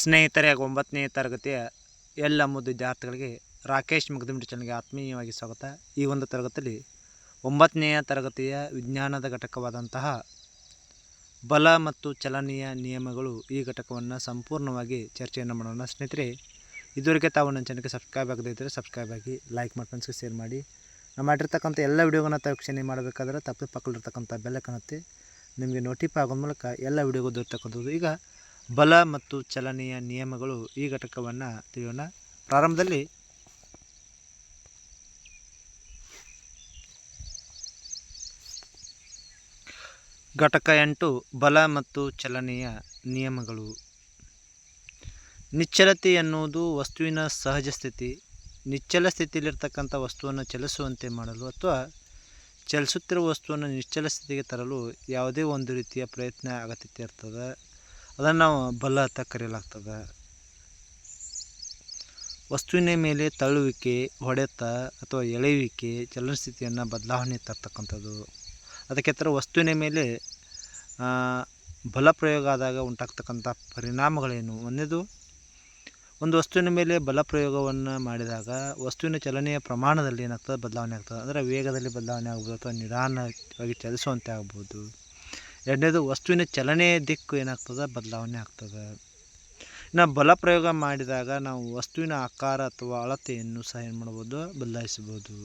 ಸ್ನೇಹಿತರೆ ಒಂಬತ್ತನೇ ತರಗತಿಯ ಎಲ್ಲ ಮುದ್ದು ವಿದ್ಯಾರ್ಥಿಗಳಿಗೆ ರಾಕೇಶ್ ಮುಗ್ದಿಮಿಡಿ ಚಾನಲ್ಗೆ ಆತ್ಮೀಯವಾಗಿ ಸ್ವಾಗತ. ಈ ಒಂದು ತರಗತಿಯಲ್ಲಿ ಒಂಬತ್ತನೆಯ ತರಗತಿಯ ವಿಜ್ಞಾನದ ಘಟಕವಾದಂತಹ ಬಲ ಮತ್ತು ಚಲನೆಯ ನಿಯಮಗಳು ಈ ಘಟಕವನ್ನು ಸಂಪೂರ್ಣವಾಗಿ ಚರ್ಚೆಯನ್ನು ಮಾಡೋಣ. ಸ್ನೇಹಿತರೆ, ಇದುವರೆಗೆ ತಾವು ನನ್ನ ಚಾನಲ್ಗೆ ಸಬ್ಸ್ಕ್ರೈಬ್ ಆಗದೇ ಇದ್ದರೆ ಸಬ್ಸ್ಕ್ರೈಬ್ ಆಗಿ, ಲೈಕ್ ಮಾಡಿ ಫ್ರೆಂಡ್ಸ್ಗೆ ಶೇರ್ ಮಾಡಿ. ನಾವು ಮಾಡಿರ್ತಕ್ಕಂಥ ಎಲ್ಲ ವಿಡಿಯೋಗಳನ್ನ ತಾವು ವೀಕ್ಷಣೆ ಮಾಡಬೇಕಾದ್ರೆ ತಪ್ಪು ಪಕ್ಕದಲ್ಲಿರ್ತಕ್ಕಂಥ ಬೆಲ್ಲ ಕಾಣುತ್ತೆ ನಿಮಗೆ ನೋಟಿಫೈ ಆಗೋ ಮೂಲಕ ಎಲ್ಲ ವಿಡಿಯೋಗೂ ದೊರೆತಕ್ಕಂಥದ್ದು. ಈಗ ಬಲ ಮತ್ತು ಚಲನೆಯ ನಿಯಮಗಳು ಈ ಘಟಕವನ್ನು ತಿಳಿಯೋಣ. ಪ್ರಾರಂಭದಲ್ಲಿ ಘಟಕ ಎಂಟು ಬಲ ಮತ್ತು ಚಲನೆಯ ನಿಯಮಗಳು. ನಿಶ್ಚಲತೆ ಎನ್ನುವುದು ವಸ್ತುವಿನ ಸಹಜ ಸ್ಥಿತಿ. ನಿಶ್ಚಲ ಸ್ಥಿತಿಯಲ್ಲಿರ್ತಕ್ಕಂಥ ವಸ್ತುವನ್ನು ಚಲಿಸುವಂತೆ ಮಾಡಲು ಅಥವಾ ಚಲಿಸುತ್ತಿರುವ ವಸ್ತುವನ್ನು ನಿಶ್ಚಲ ಸ್ಥಿತಿಗೆ ತರಲು ಯಾವುದೇ ಒಂದು ರೀತಿಯ ಪ್ರಯತ್ನ ಅಗತ್ಯತೆ ಇರ್ತದೆ. ಅದನ್ನು ನಾವು ಬಲ ಅಂತ ಕರೆಯಲಾಗ್ತದೆ. ವಸ್ತುವಿನ ಮೇಲೆ ತಳ್ಳುವಿಕೆ, ಹೊಡೆತ ಅಥವಾ ಎಳೆಯುವಿಕೆ, ಚಲನಸ್ಥಿತಿಯನ್ನು ಬದಲಾವಣೆ ತರ್ತಕ್ಕಂಥದ್ದು ಅದಕ್ಕೆ ಥರ ವಸ್ತುವಿನ ಮೇಲೆ ಬಲ ಪ್ರಯೋಗ ಆದಾಗ ಉಂಟಾಗ್ತಕ್ಕಂಥ ಪರಿಣಾಮಗಳೇನು? ಒಂದೇದು ಒಂದು ವಸ್ತುವಿನ ಮೇಲೆ ಬಲ ಪ್ರಯೋಗವನ್ನು ಮಾಡಿದಾಗ ವಸ್ತುವಿನ ಚಲನೆಯ ಪ್ರಮಾಣದಲ್ಲಿ ಏನಾಗ್ತದೆ? ಬದಲಾವಣೆ ಆಗ್ತದೆ. ಅಂದರೆ ವೇಗದಲ್ಲಿ ಬದಲಾವಣೆ ಆಗ್ಬೋದು ಅಥವಾ ನಿಧಾನವಾಗಿ ಚಲಿಸುವಂತೆ ಆಗ್ಬೋದು. ಎರಡನೇದು ವಸ್ತುವಿನ ಚಲನೆಯ ದಿಕ್ಕು ಏನಾಗ್ತದೆ? ಬದಲಾವಣೆ ಆಗ್ತದೆ. ಇನ್ನು ಬಲ ಪ್ರಯೋಗ ಮಾಡಿದಾಗ ನಾವು ವಸ್ತುವಿನ ಆಕಾರ ಅಥವಾ ಅಳತೆಯನ್ನು ಸಹ ಏನು ಮಾಡ್ಬೋದು? ಬದಲಾಯಿಸ್ಬೋದು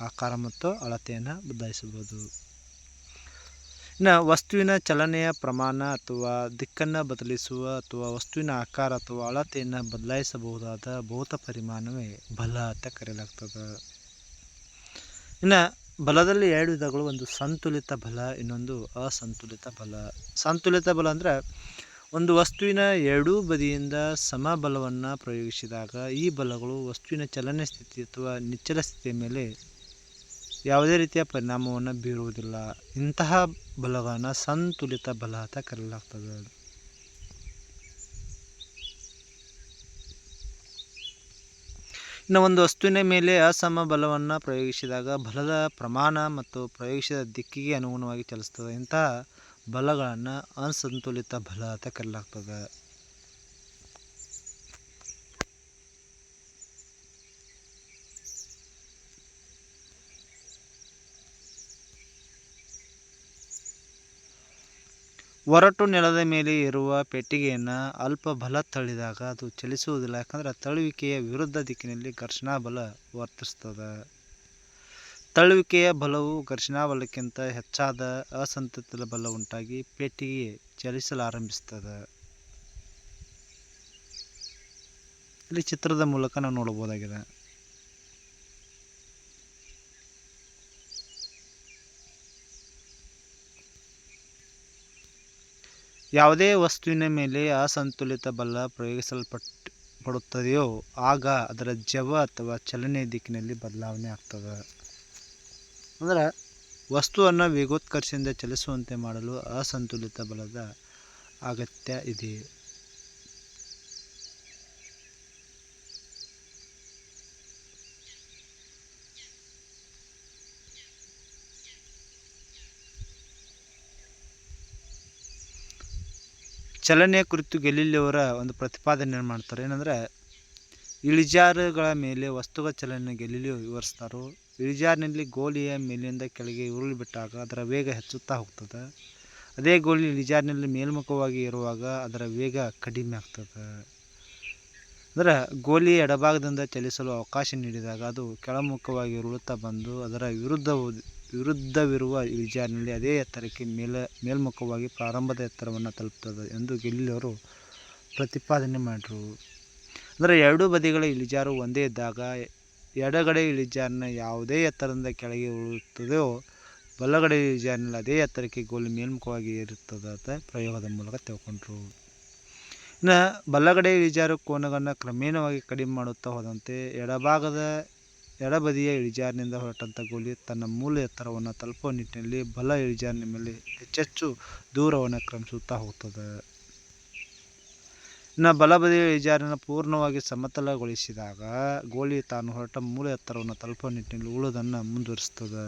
ಆಕಾರ ಮತ್ತು ಅಳತೆಯನ್ನು ಬದಲಾಯಿಸ್ಬೋದು ಇನ್ನು ವಸ್ತುವಿನ ಚಲನೆಯ ಪ್ರಮಾಣ ಅಥವಾ ದಿಕ್ಕನ್ನು ಬದಲಿಸುವ ಅಥವಾ ವಸ್ತುವಿನ ಆಕಾರ ಅಥವಾ ಅಳತೆಯನ್ನು ಬದಲಾಯಿಸಬಹುದಾದ ಭೌತ ಪರಿಮಾಣವೇ ಬಲ ಅಂತ ಕರೆಯಲಾಗ್ತದೆ. ಇನ್ನು ಬಲದಲ್ಲಿ ಎರಡು ವಿಧಗಳು, ಒಂದು ಸಂತುಲಿತ ಬಲ, ಇನ್ನೊಂದು ಅಸಂತುಲಿತ ಬಲ. ಸಂತುಲಿತ ಬಲ ಅಂದರೆ ಒಂದು ವಸ್ತುವಿನ ಎರಡೂ ಬದಿಯಿಂದ ಸಮ ಬಲವನ್ನು ಪ್ರಯೋಗಿಸಿದಾಗ ಈ ಬಲಗಳು ವಸ್ತುವಿನ ಚಲನೆ ಸ್ಥಿತಿ ಅಥವಾ ನಿಚ್ಚಲ ಸ್ಥಿತಿಯ ಮೇಲೆ ಯಾವುದೇ ರೀತಿಯ ಪರಿಣಾಮವನ್ನು ಬೀರುವುದಿಲ್ಲ. ಇಂತಹ ಬಲವನ್ನು ಸಂತುಲಿತ ಬಲ ಅಂತ ಕರೆಯಲಾಗ್ತದೆ ಇನ್ನು ಒಂದು ವಸ್ತುವಿನ ಮೇಲೆ ಅಸಮ ಬಲವನ್ನು ಪ್ರಯೋಗಿಸಿದಾಗ ಬಲದ ಪ್ರಮಾಣ ಮತ್ತು ಪ್ರಯೋಗಿಸಿದ ದಿಕ್ಕಿಗೆ ಅನುಗುಣವಾಗಿ ಚಲಿಸ್ತದೆ. ಇಂತಹ ಬಲಗಳನ್ನು ಅಸಂತುಲಿತ ಬಲ ಅಂತ ಕರೆಯಲಾಗ್ತದೆ. ಒರಟು ನೆಲದ ಮೇಲೆ ಇರುವ ಪೆಟ್ಟಿಗೆಯನ್ನು ಅಲ್ಪ ಬಲ ತಳ್ಳಿದಾಗ ಅದು ಚಲಿಸುವುದಿಲ್ಲ, ಯಾಕಂದರೆ ತಳ್ಳುವಿಕೆಯ ವಿರುದ್ಧ ದಿಕ್ಕಿನಲ್ಲಿ ಘರ್ಷಣಾ ಬಲ ವರ್ತಿಸ್ತದೆ. ತಳ್ಳುವಿಕೆಯ ಬಲವು ಘರ್ಷಣಾ ಬಲಕ್ಕಿಂತ ಹೆಚ್ಚಾದ ಅಸಂತತಲ ಬಲ ಉಂಟಾಗಿ ಪೆಟ್ಟಿಗೆ ಚಲಿಸಲಾರಂಭಿಸ್ತದೆ. ಇಲ್ಲಿ ಚಿತ್ರದ ಮೂಲಕ ನಾವು ನೋಡಬಹುದಾಗಿದೆ. ಯಾವುದೇ ವಸ್ತುವಿನ ಮೇಲೆ ಅಸಂತುಲಿತ ಬಲ ಪ್ರಯೋಗಿಸಲ್ಪಡುತ್ತದೆಯೋ ಆಗ ಅದರ ಜವ ಅಥವಾ ಚಲನೆಯ ದಿಕ್ಕಿನಲ್ಲಿ ಬದಲಾವಣೆ ಆಗ್ತದೆ. ಅಂದರೆ ವಸ್ತುವನ್ನು ವೇಗೋತ್ಕರ್ಷದಿಂದ ಚಲಿಸುವಂತೆ ಮಾಡಲು ಅಸಂತುಲಿತ ಬಲದ ಅಗತ್ಯ ಇದೆ. ಚಲನೆಯ ಕುರಿತು ಗೆಲಿಲಿಯವರ ಒಂದು ಪ್ರತಿಪಾದನೆಯನ್ನು ಮಾಡ್ತಾರೆ? ಏನಂದರೆ, ಇಳಿಜಾರುಗಳ ಮೇಲೆ ವಸ್ತುಗಳ ಚಲನೆ ಗೆಲಿಲಿಯೋ ವಿವರಿಸ್ತಾರೋ, ಇಳಿಜಾರಿನಲ್ಲಿ ಗೋಲಿಯ ಮೇಲಿಂದ ಕೆಳಗೆ ಉರುಳಿ ಬಿಟ್ಟಾಗ ಅದರ ವೇಗ ಹೆಚ್ಚುತ್ತಾ ಹೋಗ್ತದೆ. ಅದೇ ಗೋಲಿ ಇಳಿಜಾರಿನಲ್ಲಿ ಮೇಲ್ಮುಖವಾಗಿ ಇರುವಾಗ ಅದರ ವೇಗ ಕಡಿಮೆ ಆಗ್ತದೆ. ಅಂದರೆ, ಗೋಲಿ ಎಡಭಾಗದಿಂದ ಚಲಿಸಲು ಅವಕಾಶ ನೀಡಿದಾಗ ಅದು ಕೆಳಮುಖವಾಗಿ ಉರುಳುತ್ತಾ ಬಂದು ಅದರ ವಿರುದ್ಧ ವಿರುದ್ಧವಿರುವ ಇಳಿಜಾರಿನಲ್ಲಿ ಅದೇ ಎತ್ತರಕ್ಕೆ ಮೇಲ, ಮೇಲ್ಮುಖವಾಗಿ ಪ್ರಾರಂಭದ ಎತ್ತರವನ್ನು ತಲುಪ್ತದೆ ಎಂದು ಗೆಲ್ಲಿಯವರು ಪ್ರತಿಪಾದನೆ ಮಾಡಿದರು. ಅಂದರೆ ಎರಡೂ ಬದಿಗಳ ಇಳಿಜಾರು ಒಂದೇ ಇದ್ದಾಗ ಎಡಗಡೆ ಇಳಿಜಾರಿನ ಯಾವುದೇ ಎತ್ತರದಿಂದ ಕೆಳಗೆ ಉರುಳುತ್ತದೆಯೋ, ಬಲಗಡೆ ಇಳಿಜಾರಿನಲ್ಲಿ ಅದೇ ಎತ್ತರಕ್ಕೆ ಗೋಲಿ ಮೇಲ್ಮುಖವಾಗಿ ಇರುತ್ತದೆ ಅಂತ ಪ್ರಯೋಗದ ಮೂಲಕ ತಿಳ್ಕೊಂಡ್ರು. ಇನ್ನು ಬಲಗಡೆ ಇಳಿಜಾರು ಕೋನಗಳನ್ನು ಕ್ರಮೇಣವಾಗಿ ಕಡಿಮೆ ಮಾಡುತ್ತಾ ಹೋದಂತೆ ಎಡಭಾಗದ ಎಡಬದಿಯ ಇಳಿಜಾರಿನಿಂದ ಹೊರಟಂಥ ಗೋಲಿ ತನ್ನ ಮೂಲ ಎತ್ತರವನ್ನು ತಲುಪುವ ನಿಟ್ಟಿನಲ್ಲಿ ಬಲ ಇಳಿಜಾರಿನ ಮೇಲೆ ಹೆಚ್ಚೆಚ್ಚು ದೂರವನ್ನು ಕ್ರಮಿಸುತ್ತಾ ಹೋಗ್ತದೆ. ಇನ್ನು ಬಲಬದಿಯ ಇಳಿಜಾರನ್ನು ಪೂರ್ಣವಾಗಿ ಸಮತಲಗೊಳಿಸಿದಾಗ ಗೋಲಿ ತಾನು ಹೊರಟ ಮೂಲ ಎತ್ತರವನ್ನು ತಲುಪುವ ನಿಟ್ಟಿನಲ್ಲಿ ಉಳುವುದನ್ನು ಮುಂದುವರಿಸ್ತದೆ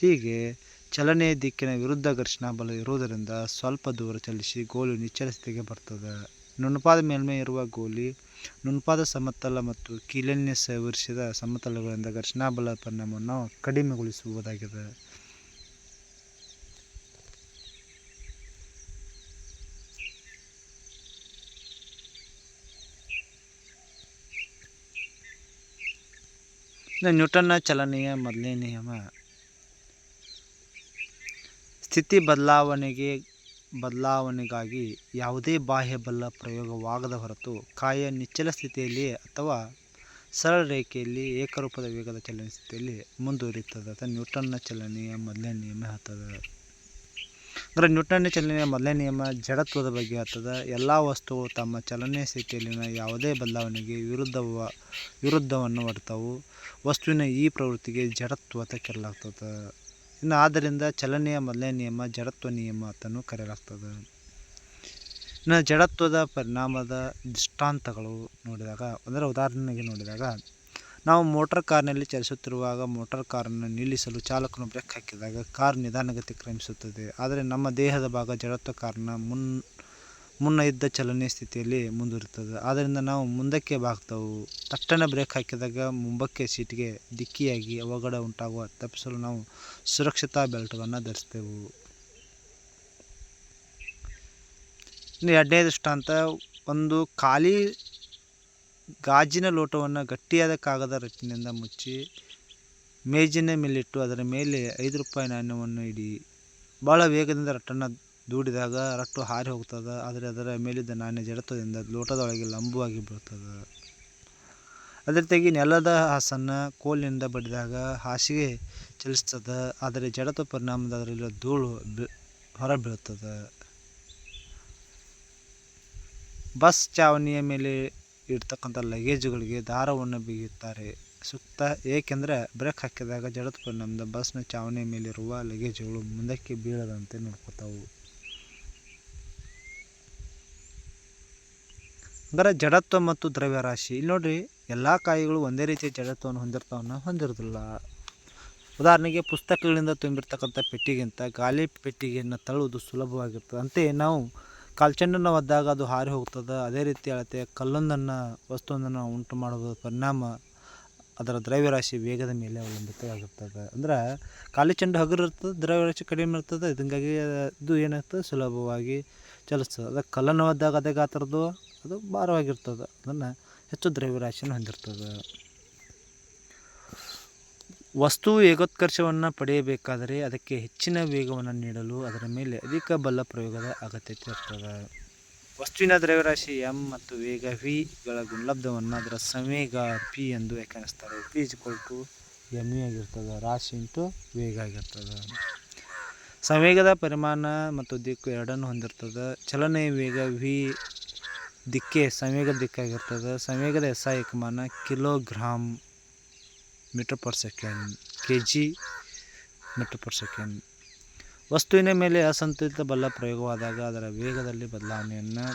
ಹೀಗೆ ಚಲನೆಯ ದಿಕ್ಕಿನ ವಿರುದ್ಧ ಘರ್ಷಣಾ ಬಲ ಇರುವುದರಿಂದ ಸ್ವಲ್ಪ ದೂರ ಚಲಿಸಿ ಗೋಲಿ ನಿಚ್ಚಳ ಸ್ಥಿತಿಗೆ ಬರ್ತದೆ. ನುಣುಪಾದ ಮೇಲ್ಮೈ ಇರುವ ಗೋಲಿ ನುಣುಪಾದ ಸಮತಲ ಮತ್ತು ಕೀಲನ್ನೇ ಸವರಿಸಿದ ಸಮತಲಗಳಿಂದ ಘರ್ಷಣಾ ಬಲ ಪರಿಣಾಮವನ್ನು ಕಡಿಮೆಗೊಳಿಸುವುದಾಗಿದೆ. ನ್ಯೂಟನ್ನ ಚಲನೆಯ ಮೊದಲನೇ ನಿಯಮ. ಸ್ಥಿತಿ ಬದಲಾವಣೆಗೆ ಬದಲಾವಣೆಗಾಗಿ ಯಾವುದೇ ಬಾಹ್ಯ ಬಲ ಪ್ರಯೋಗವಾಗದ ಹೊರತು ಕಾಯ ನಿಚ್ಚಲ ಸ್ಥಿತಿಯಲ್ಲಿ ಅಥವಾ ಸರಳ ರೇಖೆಯಲ್ಲಿ ಏಕರೂಪದ ವೇಗದ ಚಲನ ಸ್ಥಿತಿಯಲ್ಲಿ ಮುಂದುವರಿಯುತ್ತದೆ. ಅಥವಾ ನ್ಯೂಟನ್ನ ಚಲನೆಯ ಮೊದಲನೇ ನಿಯಮ ಹೇಳ್ತದೆ. ಅಂದರೆ ನ್ಯೂಟನ್ನ ಚಲನೆಯ ಮೊದಲನೇ ನಿಯಮ ಜಡತ್ವದ ಬಗ್ಗೆ ಹೇಳ್ತದೆ. ಎಲ್ಲ ವಸ್ತುಗಳು ತಮ್ಮ ಚಲನೆಯ ಸ್ಥಿತಿಯಲ್ಲಿನ ಯಾವುದೇ ಬದಲಾವಣೆಗೆ ವಿರುದ್ಧವ, ವಿರುದ್ಧವನ್ನು ಹೊರ್ತವು. ವಸ್ತುವಿನ ಈ ಪ್ರವೃತ್ತಿಗೆ ಜಡತ್ವ ಅಂತ ಇನ್ನು ಆದ್ದರಿಂದ ಚಲನೆಯ ಮೊದಲನೇ ನಿಯಮ, ಜಡತ್ವ ನಿಯಮ ಅಂತಲೂ ಕರೆಯಲಾಗ್ತದೆ. ಇನ್ನು ಜಡತ್ವದ ಪರಿಣಾಮದ ದೃಷ್ಟಾಂತಗಳು ನೋಡಿದಾಗ, ಅಂದರೆ ಉದಾಹರಣೆಗೆ ನೋಡಿದಾಗ, ನಾವು ಮೋಟಾರ್ ಕಾರ್ನಲ್ಲಿ ಚಲಿಸುತ್ತಿರುವಾಗ ಮೋಟಾರ್ ಕಾರನ್ನು ನಿಲ್ಲಿಸಲು ಚಾಲಕನು ಬ್ರೇಕ್ ಹಾಕಿದಾಗ ಕಾರ್ ನಿಧಾನಗತಿ ಕ್ರಮಿಸುತ್ತದೆ. ಆದರೆ ನಮ್ಮ ದೇಹದ ಭಾಗ ಜಡತ್ವ ಕಾರಣ ಮುನ್ ಮುನ್ನ ಇದ್ದ ಚಲನೆ ಸ್ಥಿತಿಯಲ್ಲಿ ಮುಂದುವರಿತದೆ. ಆದ್ದರಿಂದ ನಾವು ಮುಂದಕ್ಕೆ ಬಾಗ್ತವು ತಟ್ಟನೆ ಬ್ರೇಕ್ ಹಾಕಿದಾಗ ಮುಂಬಕ್ಕೆ ಸೀಟಿಗೆ ಡಿಕ್ಕಿಯಾಗಿ ಅವಘಡ ಉಂಟಾಗುವ ತಪ್ಪಿಸಲು ನಾವು ಸುರಕ್ಷತಾ ಬೆಲ್ಟ್ಗಳನ್ನು ಧರಿಸ್ತೇವೆ ಇನ್ನು ಎರಡನೇ ದೃಷ್ಟಾಂತ, ಒಂದು ಖಾಲಿ ಗಾಜಿನ ಲೋಟವನ್ನು ಗಟ್ಟಿಯಾದ ಕಾಗದ ರಟ್ಟಿನಿಂದ ಮುಚ್ಚಿ ಮೇಜಿನ ಮೇಲಿಟ್ಟು ಅದರ ಮೇಲೆ ಐದು ರೂಪಾಯಿ ನಾಣ್ಯವನ್ನು ಇಡಿ. ಭಾಳ ವೇಗದಿಂದ ರಟ್ಟನ್ನು ದೂಡಿದಾಗ ರಟ್ಟು ಹಾರಿ ಹೋಗ್ತದೆ, ಆದರೆ ಅದರ ಮೇಲಿದ್ದ ನಾಣ್ಯ ಜಡತ್ವದಿಂದ ಲೋಟದೊಳಗೆ ಲಂಬವಾಗಿ ಬೀಳ್ತದೆ. ಅದೇ ರೀತಿಯಾಗಿ ನೆಲದ ಹಾಸನ್ನು ಕೋಲಿನಿಂದ ಬಡಿದಾಗ ಹಾಸಿಗೆ ಚಲಿಸ್ತದ, ಆದರೆ ಜಡತ್ವ ಪರಿಣಾಮದ ಅದರಲ್ಲಿರೋ ಧೂಳು ಬಿ ಹೊರ ಬೀಳ್ತದೆ ಬಸ್ ಚಾವಣಿಯ ಮೇಲೆ ಇರ್ತಕ್ಕಂಥ ಲಗೇಜುಗಳಿಗೆ ದಾರವನ್ನು ಬಿಗಿಯುತ್ತಾರೆ. ಸುತ್ತ ಏಕೆಂದರೆ ಬ್ರೇಕ್ ಹಾಕಿದಾಗ ಜಡತ್ವ ಪರಿಣಾಮದ ಬಸ್ನ ಚಾವಣಿಯ ಮೇಲಿರುವ ಲಗೇಜುಗಳು ಮುಂದಕ್ಕೆ ಬೀಳದಂತೆ ನೋಡ್ಕೋತಾವು. ಹಂಗಾರೆ ಜಡತ್ವ ಮತ್ತು ದ್ರವ್ಯರಾಶಿ. ಇಲ್ಲಿ ನೋಡ್ರಿ, ಎಲ್ಲ ಕಾಯಿಗಳು ಒಂದೇ ರೀತಿಯ ಜಡತ್ವವನ್ನು ಹೊಂದಿರ್ತಾವನ್ನ ಹೊಂದಿರೋದಿಲ್ಲ. ಉದಾಹರಣೆಗೆ ಪುಸ್ತಕಗಳಿಂದ ತುಂಬಿರ್ತಕ್ಕಂಥ ಪೆಟ್ಟಿಗಿಂತ ಗಾಲಿ ಪೆಟ್ಟಿಗೆಯನ್ನು ತಳ್ಳುವುದು ಸುಲಭವಾಗಿರ್ತದೆ. ಅಂತೆಯೇ ನಾವು ಕಾಲ್ಚೆಂಡನ್ನು ಒದ್ದಾಗ ಅದು ಹಾರಿ ಹೋಗ್ತದೆ, ಅದೇ ರೀತಿ ಅಳತೆ ಕಲ್ಲೊಂದನ್ನು, ವಸ್ತುವೊಂದನ್ನು ಉಂಟು ಮಾಡುವ ಪರಿಣಾಮ ಅದರ ದ್ರವ್ಯರಾಶಿ ವೇಗದ ಮೇಲೆ ಅವಲಂಬಿತವಾಗಿರ್ತದೆ. ಅಂದ್ರೆ ಖಾಲಿ ಚೆಂಡು ಹಗುರ ಇರ್ತದೆ, ದ್ರವ್ಯರಾಶಿ ಕಡಿಮೆ ಇರ್ತದೆ ಇದಂಗಾಗಿ ಇದು ಏನಾಗ್ತದೆ, ಸುಲಭವಾಗಿ ಚಲಿಸ್ತದೆ. ಅದಕ್ಕೆ ಕಲ್ಲನ್ನು ಒದ್ದಾಗ ಅದೇ ಗಾತ್ರದ್ದು ಅದು ಭಾರವಾಗಿರ್ತದೆ. ಅದನ್ನು ಹೆಚ್ಚು ದ್ರವ್ಯರಾಶಿಯನ್ನು ಹೊಂದಿರ್ತದೆ. ವಸ್ತು ವೇಗೋತ್ಕರ್ಷವನ್ನು ಪಡೆಯಬೇಕಾದರೆ ಅದಕ್ಕೆ ಹೆಚ್ಚಿನ ವೇಗವನ್ನು ನೀಡಲು ಅದರ ಮೇಲೆ ಅಧಿಕ ಬಲ ಪ್ರಯೋಗದ ಅಗತ್ಯತೆ ಇರ್ತದೆ. ವಸ್ತುವಿನ ದ್ರವ್ಯರಾಶಿ ಎಂ ಮತ್ತು ವೇಗ ವಿಗಳ ಗುಣಲಬ್ಧವನ್ನು ಅದರ ಸಂವೇಗ ಪಿ ಎಂದು ವ್ಯಾಖ್ಯಾನಿಸ್ತಾರೆ. ಪಿ ಟು ಎಂ ಆಗಿರ್ತದೆ. ರಾಶಿ ಇಂಟು ವೇಗ ಆಗಿರ್ತದೆ. ಸಂವೇಗದ ಪರಿಮಾಣ ಮತ್ತು ದಿಕ್ಕು ಎರಡನ್ನು ಹೊಂದಿರ್ತದೆ. ಚಲನೆಯ ವೇಗ ವಿ ದಿಕ್ಕೆ ಸಂವೇಗದ ದಿಕ್ಕಾಗಿರ್ತದೆ. ಸಂವೇಗದ I ಏಕಮಾನ kilogram metre per second K G metre per second. ವಸ್ತುವಿನ ಮೇಲೆ ಅಸಂತುಲಿತ ಬಲ ಪ್ರಯೋಗವಾದಾಗ ಅದರ ವೇಗದಲ್ಲಿ ಬದಲಾವಣೆಯನ್ನು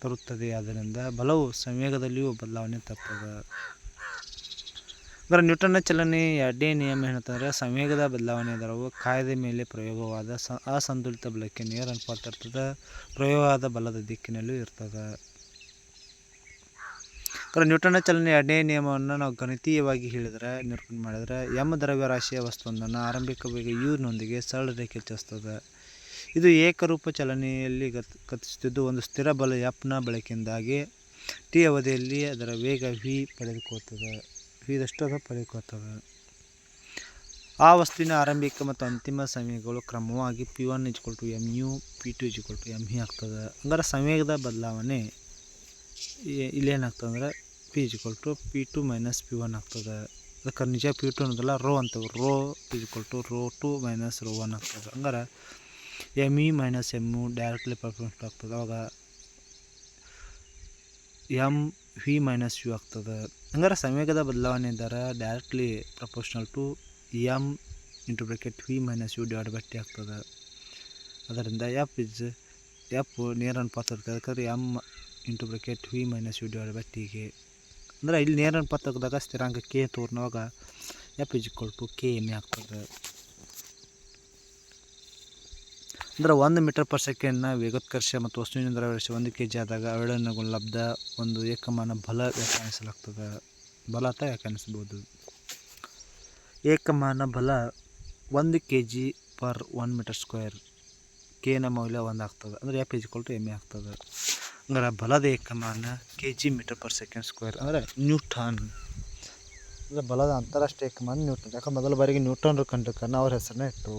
ತರುತ್ತದೆ. ಆದ್ದರಿಂದ ಬಲವು ಸಂವೇಗದಲ್ಲಿಯೂ ಬದಲಾವಣೆ ತರ್ತದೆ. ಅದರ ನ್ಯೂಟನ್ನ ಚಲನೆ ಎರಡನೇ ನಿಯಮ ಏನಂತಂದರೆ ಸಂವೇಗದ ಬದಲಾವಣೆ ದರವು ಕಾಯದ ಮೇಲೆ ಪ್ರಯೋಗವಾದ ಸ, ಅಸಂತುಲಿತ ಬಲಕ್ಕೆ ನೇರ ಅನುಪಾತ ಇರ್ತದೆ ಪ್ರಯೋಗವಾದ ಬಲದ ದಿಕ್ಕಿನಲ್ಲೂ ಇರ್ತದೆ. ಅಂದರೆ ನ್ಯೂಟನ್ನ ಚಲನೆ ಎರಡನೇ ನಿಯಮವನ್ನು ನಾವು ಗಣಿತೀಯವಾಗಿ ಹೇಳಿದರೆ ನಿರೂಪಣೆ ಮಾಡಿದರೆ ಎಂ ದ್ರವ್ಯರಾಶಿಯ ವಸ್ತುವೊಂದನ್ನು ಆರಂಭಿಕ ವೇಗ ಯುನೊಂದಿಗೆ ಸರಳ ರೇಖೆ ಚಲಿಸ್ತದೆ. ಇದು ಏಕರೂಪ ಚಲನೆಯಲ್ಲಿ ಗತ್, ಗತಿಸುತ್ತಿದ್ದು ಒಂದು ಸ್ಥಿರ ಬಲ ಎಫ್ನ ಬಳಕೆಯಿಂದಾಗಿ ಟಿ ಅವಧಿಯಲ್ಲಿ ಅದರ ವೇಗ ವಿ ಪಡೆದುಕೊಳ್ತದೆ ವಿದಷ್ಟು ಅದು ಪಡೆದುಕೊಳ್ತದೆ ಆ ವಸ್ತುವಿನ ಆರಂಭಿಕ ಮತ್ತು ಅಂತಿಮ ಸಮಯಗಳು ಕ್ರಮವಾಗಿ P one equal to M U, P two equal to M E ಆಗ್ತದೆ. ಅಂದರೆ ಸಮಯದ ಬದಲಾವಣೆ ಇಲ್ಲೇನಾಗ್ತದೆ ಅಂದರೆ P equal to P two minus P one ಆಗ್ತದೆ. ಅದಕ್ಕೆ ನಿಜ ಪಿ ಟು ಅನ್ನೋದಲ್ಲ rho ಅಂತವೆ. Rho equal to rho two minus rho one ಆಗ್ತದೆ. ಹಂಗಾರೆ M E minus M U directly perfect ಆಗ್ತದೆ. ಅವಾಗ ಎಂ ವಿ ಮೈನಸ್ ಯು ಆಗ್ತದೆ. ಹಂಗಾರೆ ಸಂವೇಗದ ಬದಲಾವಣೆ ಇದ್ದಾರೆ directly proportional to M into bracket V minus U divide by T ಆಗ್ತದೆ. ಅದರಿಂದ ಎಫ್ ಇಸ್ ಎಫ್ ನೇರ ಅನುಪಾತ ಇರ್ತದೆ M into bracket V minus U divide by ಟಿಗೆ ಅಂದರೆ ಇಲ್ಲಿ ನೇರ ಅನುಪಾತ ಸ್ಥಿರಾಂಕ K ತೋರ್ನವಾಗ F equal to K M A ಆಗ್ತದೆ. ಅಂದರೆ ಒಂದು ಮೀಟರ್ ಪರ್ ಸೆಕೆಂಡ್ನ ವೇಗೋತ್ಕರ್ಷ ಮತ್ತು ವಸ್ತುವಿನ ದ್ರವ್ಯರಾಶಿ ಒಂದು ಕೆ ಜಿ ಆದಾಗ ಅವೆರಡನ್ನು ಲಬ್ಧ ಒಂದು ಏಕಮಾನ ಬಲ ವ್ಯಾಖ್ಯಾನಿಸಲಾಗ್ತದೆ. ಬಲ ಅಂತ ವ್ಯಾಖ್ಯಾನಿಸ್ಬೋದು ಏಕಮಾನ ಬಲ ಒಂದು K G per one metre square ಕೆನ ಮೌಲ್ಯ ಒಂದು ಆಗ್ತದೆ. ಅಂದರೆ F is to M A ಆಗ್ತದೆ. ಅಂದ್ರೆ ಬಲದ ಏಕಮಾನ K G metre per second square ಅಂದರೆ ನ್ಯೂಟನ್. ಅಂದರೆ ಬಲದ ಅಂತಾರಾಷ್ಟ್ರೀಯ ಏಕಮಾನ ನ್ಯೂಟನ್. ಯಾಕಂದ್ರೆ ಮೊದಲ ಬಾರಿಗೆ ನ್ಯೂಟನ್ ಕಂಡು ಕಾರಣ ಅವ್ರ ಹೆಸರನ್ನ ಇಟ್ಟು.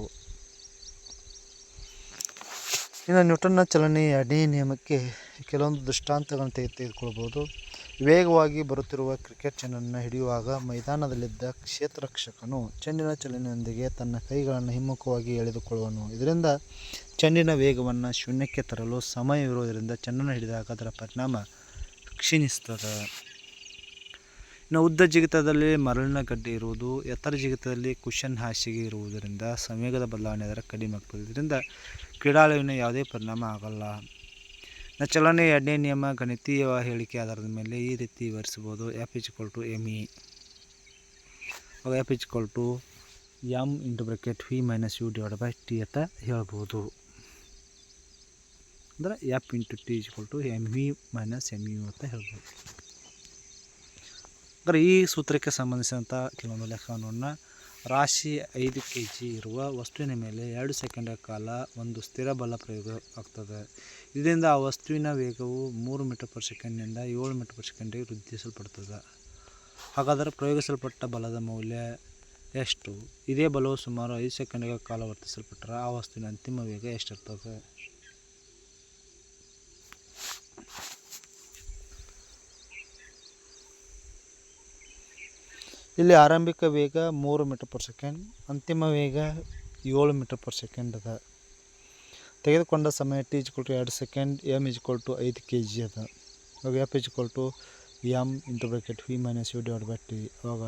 ಇನ್ನು ನ್ಯೂಟನ್ನ ಚಲನೆಯ ಎರಡನೇ ನಿಯಮಕ್ಕೆ ಕೆಲವೊಂದು ದೃಷ್ಟಾಂತಗಳನ್ನು ತೆಗೆ ತೆಗೆದುಕೊಳ್ಬೋದು. ವೇಗವಾಗಿ ಬರುತ್ತಿರುವ ಕ್ರಿಕೆಟ್ ಚೆಂಡನ್ನು ಹಿಡಿಯುವಾಗ ಮೈದಾನದಲ್ಲಿದ್ದ ಕ್ಷೇತ್ರರಕ್ಷಕನು ಚೆಂಡಿನ ಚಲನೆಯೊಂದಿಗೆ ತನ್ನ ಕೈಗಳನ್ನು ಹಿಮ್ಮುಖವಾಗಿ ಎಳೆದುಕೊಳ್ಳುವನು. ಇದರಿಂದ ಚೆಂಡಿನ ವೇಗವನ್ನು ಶೂನ್ಯಕ್ಕೆ ತರಲು ಸಮಯ ಸಮಯವಿರುವುದರಿಂದ ಚೆಂಡನ್ನು ಹಿಡಿದಾಗ ಅದರ ಪರಿಣಾಮ ಕ್ಷೀಣಿಸ್ತದೆ. ಇನ್ನು ಉದ್ದ ಜಿಗಿತದಲ್ಲಿ ಮರಳಿನ ಗಡ್ಡೆ ಇರುವುದು, ಎತ್ತರ ಜಿಗಿತದಲ್ಲಿ ಕುಶನ್ ಹಾಸಿಗೆ ಇರುವುದರಿಂದ ಸಂವೇಗದ ಬದಲಾವಣೆ ಅದರ ಕಡಿಮೆ ಆಗ್ತದೆ ಇದರಿಂದ ಕ್ರೀಡಾಳುವಿನ ಯಾವುದೇ ಪರಿಣಾಮ ಆಗಲ್ಲ. ನ ಚಲನೆ ಎರಡನೇ ನಿಯಮ ಗಣಿತೀಯ ಹೇಳಿಕೆ ಆಧಾರದ ಮೇಲೆ ಈ ರೀತಿ ವಿವರಿಸ್ಬೋದು F is to M E F is to M into bracket V minus U divide by T ಅಂತ ಹೇಳ್ಬೋದು ಅಂದರೆ F into T equal to M V minus M U ಅಂತ ಹೇಳ್ಬೋದು. ಅಂದರೆ ಈ ಸೂತ್ರಕ್ಕೆ ಸಂಬಂಧಿಸಿದಂಥ ಕೆಲವೊಂದು ಲೆಕ್ಕವನ್ನು ರಾಶಿ ಐದು ಕೆ ಜಿ ಇರುವ ವಸ್ತುವಿನ ಮೇಲೆ ಎರಡು ಸೆಕೆಂಡ ಕಾಲ ಒಂದು ಸ್ಥಿರ ಬಲ ಪ್ರಯೋಗ ಆಗ್ತದೆ. ಇದರಿಂದ ಆ ವಸ್ತುವಿನ ವೇಗವು ಮೂರು ಮೀಟರ್ ಪರ್ ಸೆಕೆಂಡ್ನಿಂದ ಏಳು ಮೀಟರ್ ಪರ್ ಸೆಕೆಂಡಿಗೆ ವೃದ್ಧಿಸಲ್ಪಡ್ತದೆ. ಹಾಗಾದರೆ ಪ್ರಯೋಗಿಸಲ್ಪಟ್ಟ ಬಲದ ಮೌಲ್ಯ ಎಷ್ಟು? ಇದೇ ಬಲವು ಸುಮಾರು ಐದು ಸೆಕೆಂಡ್ಗಳ ಕಾಲ ವರ್ತಿಸಲ್ಪಟ್ಟರೆ ಆ ವಸ್ತುವಿನ ಅಂತಿಮ ವೇಗ ಎಷ್ಟಿರ್ತದೆ? ಇಲ್ಲಿ ಆರಂಭಿಕ ವೇಗ ಮೂರು ಮೀಟರ್ ಪರ್ ಸೆಕೆಂಡ್ ಅಂತಿಮ ವೇಗ ಏಳು ಮೀಟರ್ ಪರ್ ಸೆಕೆಂಡ್ ಅದ. ತೆಗೆದುಕೊಂಡ ಸಮಯ ಟಿ ಇಜ್ಕೊಲ್ ಟು ಎರಡು ಸೆಕೆಂಡ್ ಎಂ ಇಜ್ಕೊಲ್ ಟು ಐದು ಕೆ ಜಿ ಅದ. ಇವಾಗ F equal to M into bracket V minus U divide by T ಇವಾಗ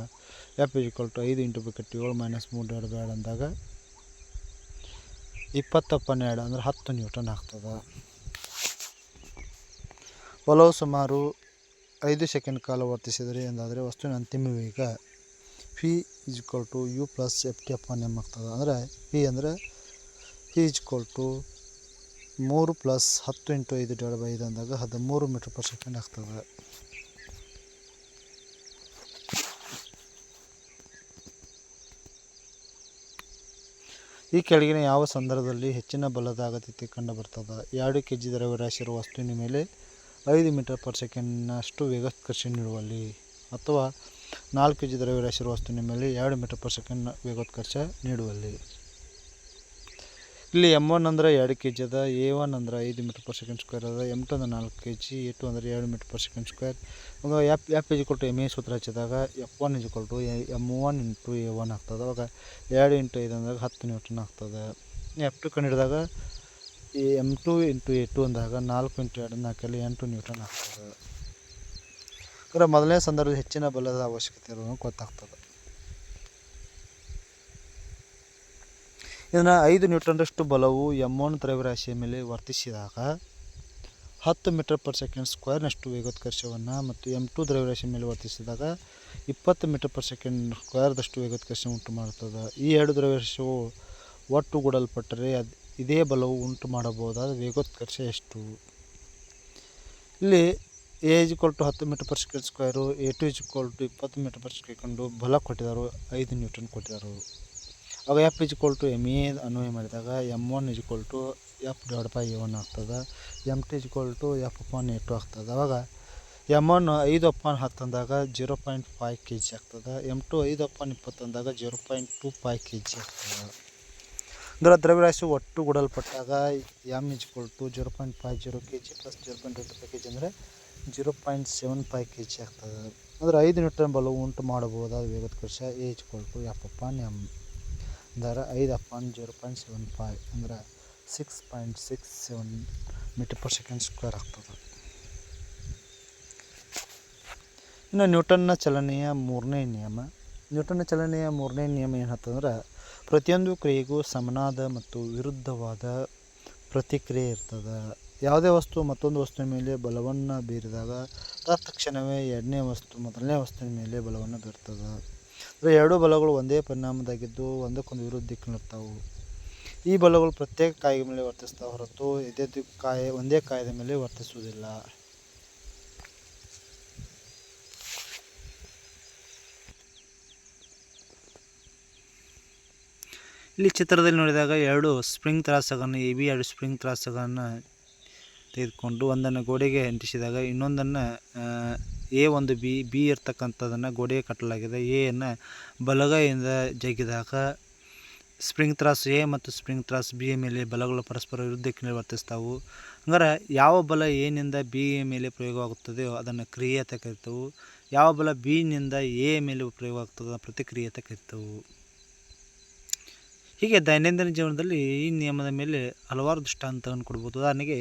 ಎಫ್ ಇಜ್ಕೊಲ್ ಟು ಐದು ಇಂಟು ಬ್ರೆಕೆಟ್ ಏಳು ಮೈನಸ್ ಮೂರು ಡಿವೈಡ್ ಬೈ ಅಂದಾಗ ಇಪ್ಪತ್ತಪ್ಪ ಎರಡು ಅಂದ್ರೆ ಹತ್ತು ನ್ಯೂಟನ್ ಆಗ್ತದೆ. ಒಲವು ಸುಮಾರು ಐದು ಸೆಕೆಂಡ್ ಕಾಲ ವರ್ತಿಸಿದರೆ ಎಂದಾದರೆ ವಸ್ತುವಿನ ಅಂತಿಮ ವೇಗ P is equal to U plus F T upon M ಆಗ್ತದೆ. ಅಂದರೆ ಪಿ ಅಂದರೆ ಪಿ ಈಜ್ ಈಕ್ವಲ್ ಟು ಮೂರು ಪ್ಲಸ್ ಹತ್ತು ಇಂಟು ಐದು ಡಿವೈಡ್ ಬೈ ಐದು ಅಂದಾಗ ಹದಿಮೂರು ಮೀಟ್ರ್ ಪರ್ ಸೆಕೆಂಡ್ ಆಗ್ತದೆ. ಈ ಕೆಳಗಿನ ಯಾವ ಸಂದರ್ಭದಲ್ಲಿ ಹೆಚ್ಚಿನ ಬಲದ ಅಗತ್ಯತೆ ಕಂಡುಬರ್ತದೆ? ಎರಡು ಕೆ ಜಿ ದ್ರವ್ಯರಾಶಿ ಇರುವ ವಸ್ತುವಿನ ಮೇಲೆ ಐದು ಮೀಟರ್ ಪರ್ ಸೆಕೆಂಡ್ನಷ್ಟು ಕೃಷಿ ನೀಡುವಲ್ಲಿ ಅಥವಾ ನಾಲ್ಕು ಕೆ ಜಿ ದ್ರವ್ಯರಾಶಿ ವಸ್ತುವಿನ ಮೇಲೆ ಎರಡು ಮೀಟರ್ ಪರ್ ಸೆಕೆಂಡ್ ವೇಗೋತ್ಕರ್ಷ ನೀಡುವಲ್ಲಿ. ಇಲ್ಲಿ ಎಂ ಒನ್ ಅಂದರೆ ಎರಡು ಕೆ ಜಿ ಅದ ಎ ಒನ್ ಅಂದ್ರೆ ಐದು ಮೀಟರ್ ಪರ್ ಸೆಕೆಂಡ್ ಸ್ಕ್ವೇರ್ ಅದ ಎಂ ಟು ಅಂದರೆ ನಾಲ್ಕು ಕೆ ಜಿ ಎ ಟು ಅಂದರೆ ಎರಡು ಮೀಟರ್ ಪರ್ ಸೆಕೆಂಡ್ ಸ್ಕ್ವೇರ್ ಅವಾಗ ಎಫ್ ಎಫ್ ಇಜ್ ಕೊಟ್ಟು ಎಂ ಎ ಸೂತ್ರ ಹಚ್ಚಿದಾಗ ಎಫ್ ಒನ್ ಇಜ್ ಕೊಟ್ಟು M one into A one ಆಗ್ತದೆ. ಅವಾಗ ಎರಡು ಇಂಟು ಐದು ಅಂದಾಗ ಹತ್ತು ನ್ಯೂಟನ್ ಆಗ್ತದೆ. ಎಫ್ ಟು ಕಂಡಿಡಿದಾಗ ಈ M two into A two ಅಂದಾಗ ನಾಲ್ಕು ಇಂಟು ಎರಡು ನಾಲ್ಕಲ್ಲಿ ಎಂಟು ನ್ಯೂಟನ್ ಆಗ್ತದೆ. ಅಂದರೆ ಮೊದಲನೇ ಸಂದರ್ಭದಲ್ಲಿ ಹೆಚ್ಚಿನ ಬಲದ ಅವಶ್ಯಕತೆ ಇರೋದನ್ನು ಗೊತ್ತಾಗ್ತದೆ. ಇದನ್ನು ಐದು ನ್ಯೂಟನ್ರಷ್ಟು ಬಲವು ಎಂ ಒನ್ ದ್ರವ್ಯರಾಶಿಯ ಮೇಲೆ ವರ್ತಿಸಿದಾಗ ಹತ್ತು ಮೀಟರ್ ಪರ್ ಸೆಕೆಂಡ್ ಸ್ಕ್ವೇರ್ನಷ್ಟು ವೇಗೋತ್ಕರ್ಷವನ್ನು ಮತ್ತು ಎಂ ಟು ದ್ರವ್ಯರಾಶಿ ಮೇಲೆ ವರ್ತಿಸಿದಾಗ ಇಪ್ಪತ್ತು ಮೀಟರ್ ಪರ್ ಸೆಕೆಂಡ್ ಸ್ಕ್ವೇರ್ದಷ್ಟು ವೇಗೋತ್ಕರ್ಷ ಉಂಟು ಮಾಡುತ್ತದೆ ಈ ಎರಡು ದ್ರವ್ಯರಾಶಿಯು ಒಟ್ಟುಗೂಡಲ್ಪಟ್ಟರೆ ಅದು ಇದೇ ಬಲವು ಉಂಟು ಮಾಡಬಹುದಾದ ವೇಗೋತ್ಕರ್ಷ ಎಷ್ಟು? ಇಲ್ಲಿ ಎ ಇಸ್ ಟು ಹತ್ತು metre per second square A two is to ಇಪ್ಪತ್ತು ಮೀಟರ್ ಪರ್ ಸೆಕೆಂಡು ಬಲ ಕೊಟ್ಟಿದ್ದಾರೆ ಐದು ನ್ಯೂಟನ್ ಕೊಟ್ಟಿದ್ದಾರೆ ಅವಾಗ F is to M A ಅನ್ವಯ ಮಾಡಿದಾಗ M one is to F divide by A one ಆಗ್ತದೆ M T is to F upon A two ಆಗ್ತದೆ. ಅವಾಗ ಎಂ ಒನ್ ಐದು ಅಪಾನ್ ಹತ್ತು ಅಂದಾಗ zero point five K G ಆಗ್ತದೆ ಎಂ ಟು ಐದು ಅಪಾನ್ ಇಪ್ಪತ್ತು ಅಂದಾಗ zero point two five K G ಆಗ್ತದೆ. ಅಂದ್ರೆ ದ್ರವ್ಯರಾಶಿ ಒಟ್ಟು ಗುಡಲ್ಪಟ್ಟಾಗ M is to zero point five zero K G plus zero point twenty five K G ಅಂದರೆ zero point seven five K G ಆಗ್ತದೆ. ಅಂದರೆ ಐದು ನ್ಯೂಟನ್ ಬಲ ಉಂಟು ಮಾಡಬಹುದಾದ ವೇಗದ ಕೃಷಿ is to F upon M ಅಂದರೆ ಐದು upon zero point seven five ಅಂದರೆ six point six seven metre per second square ಆಗ್ತದೆ. ಇನ್ನು ನ್ಯೂಟನ್ನ ಚಲನೆಯ ಮೂರನೇ ನಿಯಮ. ನ್ಯೂಟನ್ನ ಚಲನೆಯ ಮೂರನೇ ನಿಯಮ ಏನಂತಂದ್ರೆ ಪ್ರತಿಯೊಂದು ಕ್ರಿಯೆಗೂ ಸಮನಾದ ಮತ್ತು ವಿರುದ್ಧವಾದ ಪ್ರತಿಕ್ರಿಯೆ ಇರ್ತದೆ. ಯಾವುದೇ ವಸ್ತು ಮತ್ತೊಂದು ವಸ್ತುವಿನ ಮೇಲೆ ಬಲವನ್ನು ಬೀರಿದಾಗ ತತ್ಕ್ಷಣವೇ ಎರಡನೇ ವಸ್ತು, ಮೊದಲನೇ ವಸ್ತುವಿನ ಮೇಲೆ ಬಲವನ್ನು ಬೀರ್ತದೆ. ಅಂದರೆ ಎರಡೂ ಬಲಗಳು ಒಂದೇ ಪರಿಣಾಮದಾಗಿದ್ದು ಒಂದಕ್ಕೊಂದು ವಿರುದ್ಧ ದಿಕ್ಕಿನಲ್ಲಿರ್ತಾವೆ ಈ ಬಲಗಳು ಪ್ರತ್ಯೇಕ ಕಾಯಿಯ ಮೇಲೆ ವರ್ತಿಸ್ತಾ ಹೊರತು ಇದೇ ಕಾಯಿ, ಒಂದೇ ಕಾಯದ ಮೇಲೆ ವರ್ತಿಸುವುದಿಲ್ಲ. ಇಲ್ಲಿ ಚಿತ್ರದಲ್ಲಿ ನೋಡಿದಾಗ ಎರಡು ಸ್ಪ್ರಿಂಗ್ ತ್ರಾಸಗಳನ್ನು ಎ ಬಿ ಎರಡು ಸ್ಪ್ರಿಂಗ್ ತ್ರಾಸಗಳನ್ನು ತೆಗೆದುಕೊಂಡು ಒಂದನ್ನು ಗೋಡೆಗೆ ಅಂಟಿಸಿದಾಗ ಇನ್ನೊಂದನ್ನು ಎ ಒಂದು ಬಿ ಬಿ ಇರ್ತಕ್ಕಂಥದ್ದನ್ನು ಗೋಡೆಗೆ ಕಟ್ಟಲಾಗಿದೆ. ಎಯನ್ನು ಬಲಗೈಯಿಂದ ಜಗಿದಾಗ ಸ್ಪ್ರಿಂಗ್ ತ್ರಾಸ್ ಎ ಮತ್ತು ಸ್ಪ್ರಿಂಗ್ ತ್ರಾಸ್ ಬಿ ಮೇಲೆ ಬಲಗಳು ಪರಸ್ಪರ ವಿರುದ್ಧಕ್ಕೆ ವರ್ತಿಸ್ತಾವು ಹಂಗಾರೆ ಯಾವ ಬಲ ಎನಿಂದ ಬಿ ಮೇಲೆ ಪ್ರಯೋಗವಾಗುತ್ತದೆಯೋ ಅದನ್ನು ಕ್ರಿಯೆ ಅಂತ ಕರಿತವು. ಯಾವ ಬಲ ಬಿನಿಂದ ಎ ಮೇಲೆ ಪ್ರಯೋಗ ಪ್ರತಿಕ್ರಿಯೆ ಅಂತ ಕರಿತವು. ಹೀಗೆ ದೈನಂದಿನ ಜೀವನದಲ್ಲಿ ಈ ನಿಯಮದ ಮೇಲೆ ಹಲವಾರು ದೃಷ್ಟಾಂತವನ್ನು ಕೊಡ್ಬೋದು. ಉದಾಹರಣೆಗೆ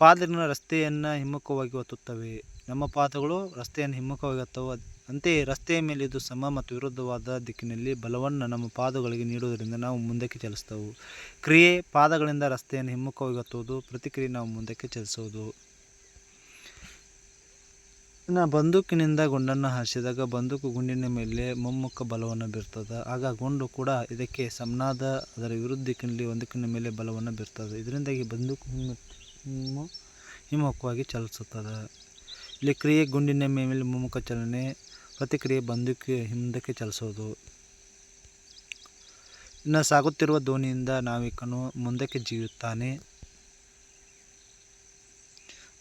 ಪಾದಗಳು ರಸ್ತೆಯನ್ನು ಹಿಮ್ಮುಖವಾಗಿ ಒತ್ತುತ್ತವೆ. ನಮ್ಮ ಪಾದಗಳು ರಸ್ತೆಯನ್ನು ಹಿಮ್ಮುಖವಾಗಿ ಒತ್ತವು ಅಂತೆಯೇ ರಸ್ತೆಯ ಮೇಲೆ ಇದು ಸಮ ಮತ್ತು ವಿರುದ್ಧವಾದ ದಿಕ್ಕಿನಲ್ಲಿ ಬಲವನ್ನು ನಮ್ಮ ಪಾದಗಳಿಗೆ ನೀಡುವುದರಿಂದ ನಾವು ಮುಂದಕ್ಕೆ ಚಲಿಸ್ತವೆ ಕ್ರಿಯೆ ಪಾದಗಳಿಂದ ರಸ್ತೆಯನ್ನು ಹಿಮ್ಮುಖವಾಗಿ ಒತ್ತುವುದು, ಪ್ರತಿಕ್ರಿಯೆ ನಾವು ಮುಂದಕ್ಕೆ ಚಲಿಸುವುದು. ಇನ್ನು ಬಂದೂಕಿನಿಂದ ಗುಂಡನ್ನು ಹಾರಿಸಿದಾಗ ಬಂದೂಕು ಗುಂಡಿನ ಮೇಲೆ ಮುಮ್ಮುಖ ಬಲವನ್ನು ಬೀರ್ತದೆ. ಆಗ ಗುಂಡು ಕೂಡ ಇದಕ್ಕೆ ಸಮನಾದ ಅದರ ವಿರುದ್ಧ ದಿಕ್ಕಿನಲ್ಲಿ ಒಂದಕ್ಕಿನ ಮೇಲೆ ಬಲವನ್ನು ಬೀರ್ತದೆ. ಇದರಿಂದಾಗಿ ಬಂದೂಕು ಹಿಮ್ಮು ಹಿಮ್ಮು ಹಿಮ್ಮುಖವಾಗಿ ಚಲಿಸುತ್ತದೆ. ಇಲ್ಲಿ ಕ್ರಿಯೆ ಗುಂಡಿನ ಮೇಲೆ ಮುಮ್ಮುಖ ಚಲನೆ, ಪ್ರತಿಕ್ರಿಯೆ ಬಂದಕ್ಕೆ ಹಿಂದಕ್ಕೆ ಚಲಿಸೋದು ಇನ್ನು ಸಾಗುತ್ತಿರುವ ದೋಣಿಯಿಂದ ನಾವಿಕನು ಮುಂದಕ್ಕೆ ಜೀವುತ್ತಾನೆ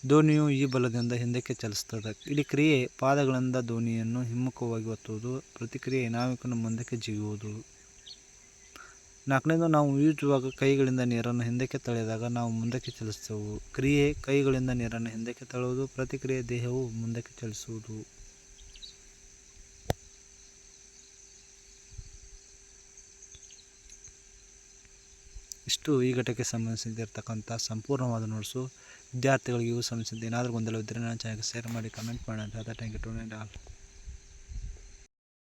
ದೋಣಿಯು ಈ ಬಲದಿಂದ ಹಿಂದಕ್ಕೆ ಚಲಿಸ್ತದೆ ಇಲ್ಲಿ ಕ್ರಿಯೆ ಪಾದಗಳಿಂದ ದೋಣಿಯನ್ನು ಹಿಮ್ಮುಖವಾಗಿ ಒತ್ತುವುದು, ಪ್ರತಿಕ್ರಿಯೆ ನಾವಿಕನು ಮುಂದಕ್ಕೆ ಜಿಗುವುದು ನಾಲ್ಕನೇದು ನಾವು ಈಜುವಾಗ ಕೈಗಳಿಂದ ನೀರನ್ನು ಹಿಂದಕ್ಕೆ ತಳೆದಾಗ ನಾವು ಮುಂದಕ್ಕೆ ಚಲಿಸ್ತೇವೆ ಕ್ರಿಯೆ ಕೈಗಳಿಂದ ನೀರನ್ನು ಹಿಂದಕ್ಕೆ ತಳ್ಳುವುದು ಪ್ರತಿಕ್ರಿಯೆ ದೇಹವು ಮುಂದಕ್ಕೆ ಚಲಿಸುವುದು. ಇಷ್ಟು ಈ ಘಟಕ್ಕೆ ಸಂಬಂಧಿಸಿದಿರ್ತಕ್ಕಂಥ ಸಂಪೂರ್ಣವಾದ ನೋಟ್ಸು. ವಿದ್ಯಾರ್ಥಿಗಳಿಗೆ ಇವು ಸಂಬಂಧಿಸಿದ ಏನಾದರೂ ಗೊಂದಲವಿದ್ದರೆ ನನ್ನ ಚಾನಲ್ಗೆ ಶೇರ್ ಮಾಡಿ ಕಮೆಂಟ್ ಮಾಡಿ. ಅಂತ ಥ್ಯಾಂಕ್ ಯು ಟು ಆಲ್